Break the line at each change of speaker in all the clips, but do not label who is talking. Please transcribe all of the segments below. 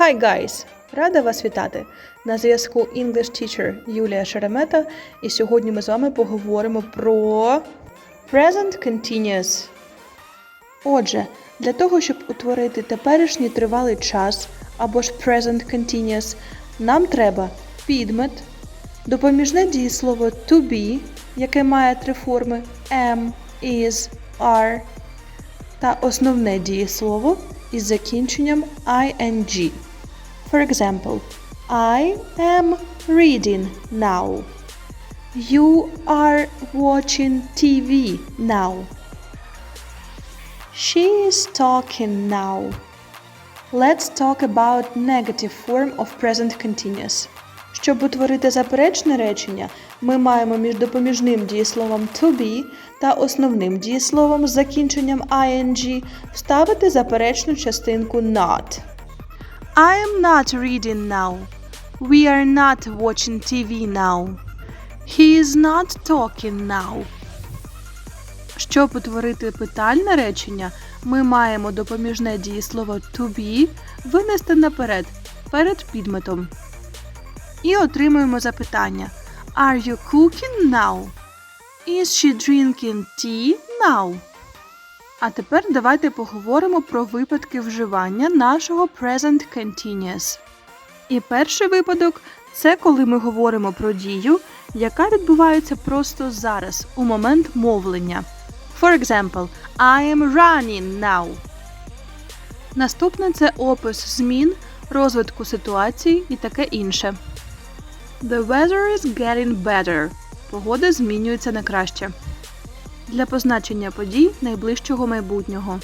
Hi guys! Рада вас вітати! На зв'язку English Teacher Юлія Шеремета, і сьогодні ми з вами поговоримо про Present Continuous. Отже, для того, щоб утворити теперішній тривалий час або ж Present Continuous, нам треба підмет, допоміжне дієслово to be, яке має три форми am, is, are, та основне дієслово із закінченням ing. For example, I am reading now. You are watching TV now. She is talking now. Let's talk about negative form of present continuous. Щоб утворити заперечне речення, ми маємо між допоміжним дієсловом to be та основним дієсловом з закінченням ing вставити заперечну частинку not. I am not reading now. We are not watching TV now. He is not talking now. Щоб утворити питальне речення, ми маємо допоміжне дієслово to be винести наперед перед підметом. І отримуємо запитання: Are you cooking now? Is she drinking tea now? А тепер давайте поговоримо про випадки вживання нашого present continuous. І перший випадок це коли ми говоримо про дію, яка відбувається просто зараз, у момент мовлення. For example, I am running now. Наступне це опис змін, розвитку ситуації і таке інше. The weather is getting better. Погода змінюється на краще. Для позначення подій найближчого майбутнього.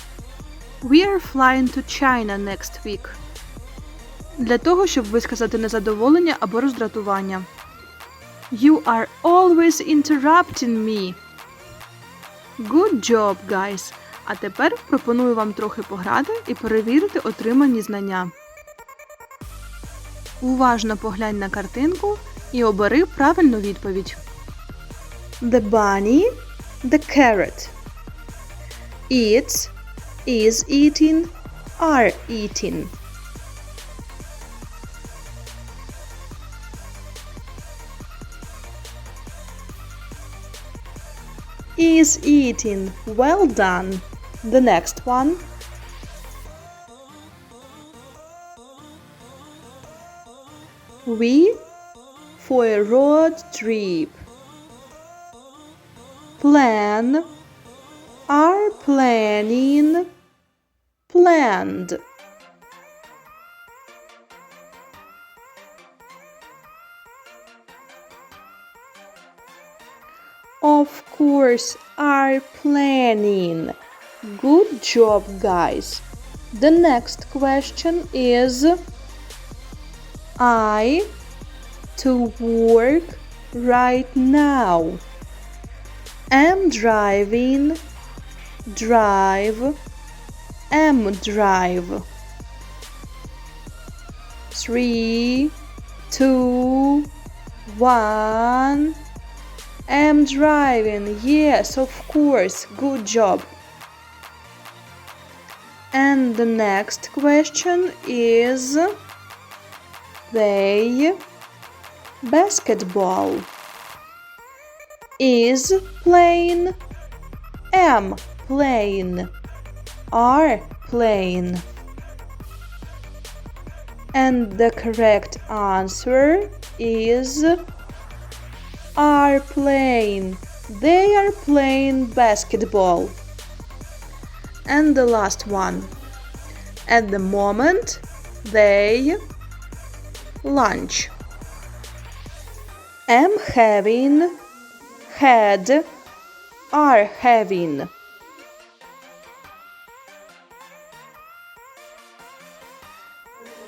We are flying to China next week. Для того, щоб висказати незадоволення або роздратування. You are always interrupting me. Good job, guys! А тепер пропоную вам трохи пограти і перевірити отримані знання. Уважно поглянь на картинку і обери правильну відповідь. The bunny, the carrot. Eats, is eating, are eating. Is eating. Well done. The next one. We for a road trip. Plan are planning planned. Of course, are planning. Good job, guys. The next question is I to work right now. Am driving, drive, am drive. Three, two, one. Am driving. Yes, of course. Good job. And the next question is they basketball is playing am playing are playing and the correct answer is are playing they are playing basketball. And the last one. At the moment they lunch. Am having had are having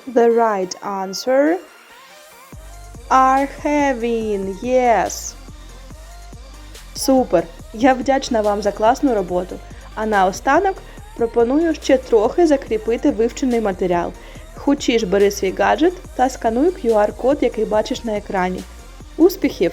the right answer are having yes Супер! Я вдячна вам за класну роботу. А наостанок пропоную ще трохи закріпити вивчений матеріал. Хочеш бери свій гаджет та скануй QR-код, який бачиш на екрані. Успіхів!